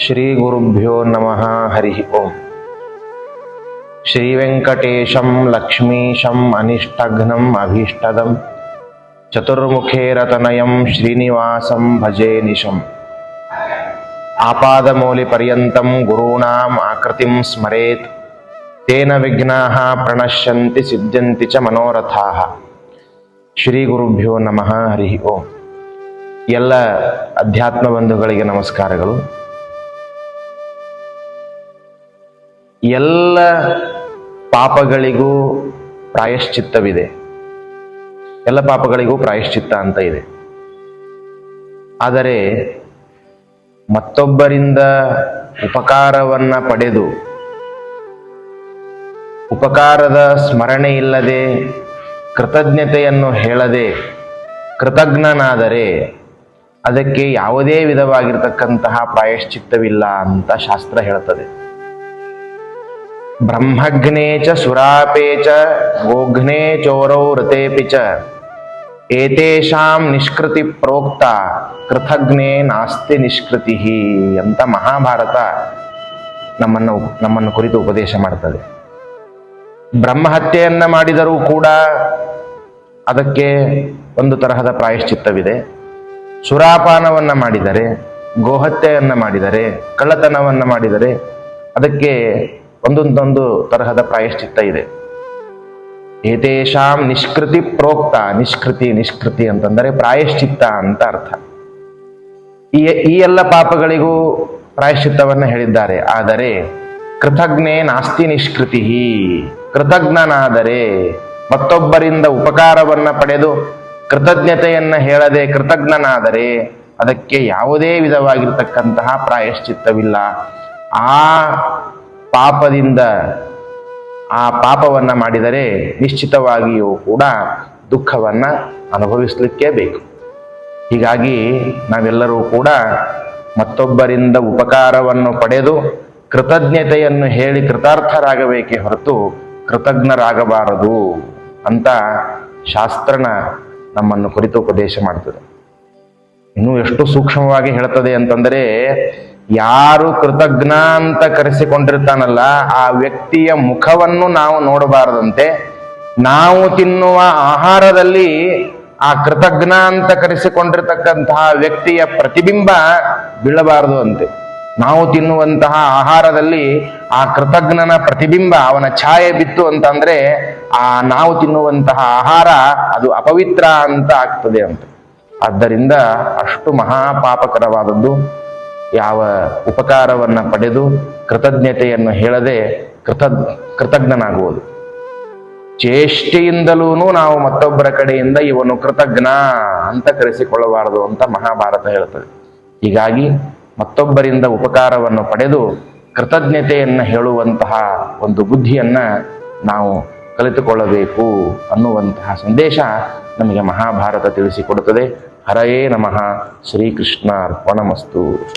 శ్రీ గురుభ్యో నమ హరి ఓం. శ్రీ వెంకటేశం లక్ష్మీశం అనిష్టఘ్నం అభీష్టదం. చతుర్ముఖేరతనయం శ్రీనివాసం భజే నిశం. ఆపాదమూలి పర్యంతం గురూణాం ఆకృతిం స్మరేత్. తేన విఘ్నా ప్రణశ్యంతి సిద్ధ్యంతి చ మనోరథా. ಶ್ರೀ ಗುರುಭ್ಯೋ ನಮಃ ಹರಿ ಓಂ ಎಲ್ಲ ಅಧ್ಯಾತ್ಮ ಬಂಧುಗಳಿಗೆ ನಮಸ್ಕಾರಗಳು ಎಲ್ಲ ಪಾಪಗಳಿಗೂ ಪ್ರಾಯಶ್ಚಿತ್ತವಿದೆ. ಎಲ್ಲ ಪಾಪಗಳಿಗೂ ಪ್ರಾಯಶ್ಚಿತ್ತ ಅಂತ ಇದೆ. ಆದರೆ ಮತ್ತೊಬ್ಬರಿಂದ ಉಪಕಾರವನ್ನ ಪಡೆದು, ಉಪಕಾರದ ಸ್ಮರಣೆ ಇಲ್ಲದೆ, ಕೃತಜ್ಞತೆಯನ್ನು ಹೇಳದೆ, ಕೃತಜ್ಞನಾದರೆ ಅದಕ್ಕೆ ಯಾವುದೇ ವಿಧವಾಗಿರ್ತಕ್ಕಂತಹ ಪ್ರಾಯಶ್ಚಿತ್ತವಿಲ್ಲ ಅಂತ ಶಾಸ್ತ್ರ ಹೇಳ್ತದೆ ಬ್ರಹ್ಮಘ್ನೇ ಚ ಸುರಾಪೇ ಚ ಗೋಘ್ನೇ ಚೋರೌ ಚ. ಏತೇಷಾಂ ನಿಷ್ಕೃತಿ ಪ್ರೋಕ್ತ, ಕೃತಜ್ಞೆ ನಾಸ್ತಿ ನಿಷ್ಕೃತಿ ಅಂತ ಮಹಾಭಾರತ ನಮ್ಮನ್ನು ನಮ್ಮನ್ನು ಕುರಿತು ಉಪದೇಶ ಮಾಡ್ತದೆ. ಬ್ರಹ್ಮಹತ್ಯೆಯನ್ನು ಮಾಡಿದರೂ ಕೂಡ ಅದಕ್ಕೆ ಒಂದು ತರಹದ ಪ್ರಾಯಶ್ಚಿತ್ತವಿದೆ. ಸುರಾಪಾನವನ್ನ ಮಾಡಿದರೆ, ಗೋಹತ್ಯೆಯನ್ನು ಮಾಡಿದರೆ, ಕಳ್ಳತನವನ್ನ ಮಾಡಿದರೆ ಅದಕ್ಕೆ ಒಂದೊಂದೊಂದು ತರಹದ ಪ್ರಾಯಶ್ಚಿತ್ತ ಇದೆ. ಏತೇಷಾಂ ನಿಷ್ಕೃತಿ ಪ್ರೋಕ್ತ, ನಿಷ್ಕೃತಿ ನಿಷ್ಕೃತಿ ಅಂತಂದರೆ ಪ್ರಾಯಶ್ಚಿತ್ತ ಅಂತ ಅರ್ಥ. ಈ ಈ ಎಲ್ಲ ಪಾಪಗಳಿಗೂ ಪ್ರಾಯಶ್ಚಿತ್ತವನ್ನ ಹೇಳಿದ್ದಾರೆ. ಆದರೆ ಕೃತಜ್ಞೆ ನಾಸ್ತಿ ನಿಷ್ಕೃತಿ ಕೃತಜ್ಞನಾದರೆ ಮತ್ತೊಬ್ಬರಿಂದ ಉಪಕಾರವನ್ನ ಪಡೆದು ಕೃತಜ್ಞತೆಯನ್ನ ಹೇಳದೆ ಕೃತಜ್ಞನಾದರೆ ಅದಕ್ಕೆ ಯಾವುದೇ ವಿಧವಾಗಿರ್ತಕ್ಕಂತಹ ಪ್ರಾಯಶ್ಚಿತ್ತವಿಲ್ಲ. ಆ ಪಾಪದಿಂದ ಆ ಪಾಪವನ್ನ ಮಾಡಿದರೆ ನಿಶ್ಚಿತವಾಗಿಯೂ ಕೂಡ ದುಃಖವನ್ನ ಅನುಭವಿಸಲಿಕ್ಕೇ ಬೇಕು. ಹೀಗಾಗಿ ನಾವೆಲ್ಲರೂ ಕೂಡ ಮತ್ತೊಬ್ಬರಿಂದ ಉಪಕಾರವನ್ನು ಪಡೆದು ಕೃತಜ್ಞತೆಯನ್ನು ಹೇಳಿ ಕೃತಾರ್ಥರಾಗಬೇಕೇ ಹೊರತು ಕೃತಜ್ಞರಾಗಬಾರದು ಅಂತ ಶಾಸ್ತ್ರನ ನಮ್ಮನ್ನು ಕುರಿತು ಉಪದೇಶ ಮಾಡ್ತದೆ. ಇನ್ನು ಎಷ್ಟು ಸೂಕ್ಷ್ಮವಾಗಿ ಹೇಳ್ತದೆ ಅಂತಂದರೆ ಯಾರು ಕೃತಜ್ಞ ಅಂತ ಕರೆಸಿಕೊಂಡಿರ್ತಾನಲ್ಲ, ಆ ವ್ಯಕ್ತಿಯ ಮುಖವನ್ನು ನಾವು ನೋಡಬಾರದಂತೆ, ನಾವು ತಿನ್ನುವ ಆಹಾರದಲ್ಲಿ ಆ ಕೃತಜ್ಞ ಅಂತ ಕರೆಸಿಕೊಂಡಿರ್ತಕ್ಕಂತಹ ವ್ಯಕ್ತಿಯ ಪ್ರತಿಬಿಂಬ ಬೀಳಬಾರದು ಅಂತೆ. ನಾವು ತಿನ್ನುವಂತಹ ಆಹಾರದಲ್ಲಿ ಆ ಕೃತಜ್ಞನ ಪ್ರತಿಬಿಂಬ, ಅವನ ಛಾಯೆ ಬಿತ್ತು ಅಂತಂದ್ರೆ, ಆ ನಾವು ತಿನ್ನುವಂತಹ ಆಹಾರ ಅದು ಅಪವಿತ್ರ ಅಂತ ಆಗ್ತದೆ ಅಂತ. ಆದ್ದರಿಂದ ಅಷ್ಟು ಮಹಾಪಾಪಕರವಾದದ್ದು. ಯಾವ ಉಪಕಾರವನ್ನ ಪಡೆದು ಕೃತಜ್ಞತೆಯನ್ನು ಹೇಳದೆ ಕೃತ ಕೃತಜ್ಞನಾಗುವುದು. ಚೇಷ್ಟೆಯಿಂದಲೂ ನಾವು ಮತ್ತೊಬ್ಬರ ಕಡೆಯಿಂದ ಇವನು ಕೃತಜ್ಞ ಅಂತ ಕರೆಸಿಕೊಳ್ಳಬಾರದು ಅಂತ ಮಹಾಭಾರತ ಹೇಳ್ತದೆ. ಹೀಗಾಗಿ ಮತ್ತೊಬ್ಬರಿಂದ ಉಪಕಾರವನ್ನು ಪಡೆದು ಕೃತಜ್ಞತೆಯನ್ನು ಹೇಳುವಂತಹ ಒಂದು ಬುದ್ಧಿಯನ್ನ ನಾವು ಕಲಿತುಕೊಳ್ಳಬೇಕು ಅನ್ನುವಂತಹ ಸಂದೇಶ ನಮಗೆ ಮಹಾಭಾರತ ತಿಳಿಸಿಕೊಡುತ್ತದೆ. ಹರಯೇ ನಮಃ. ಶ್ರೀಕೃಷ್ಣ ಅರ್ಪಣಮಸ್ತು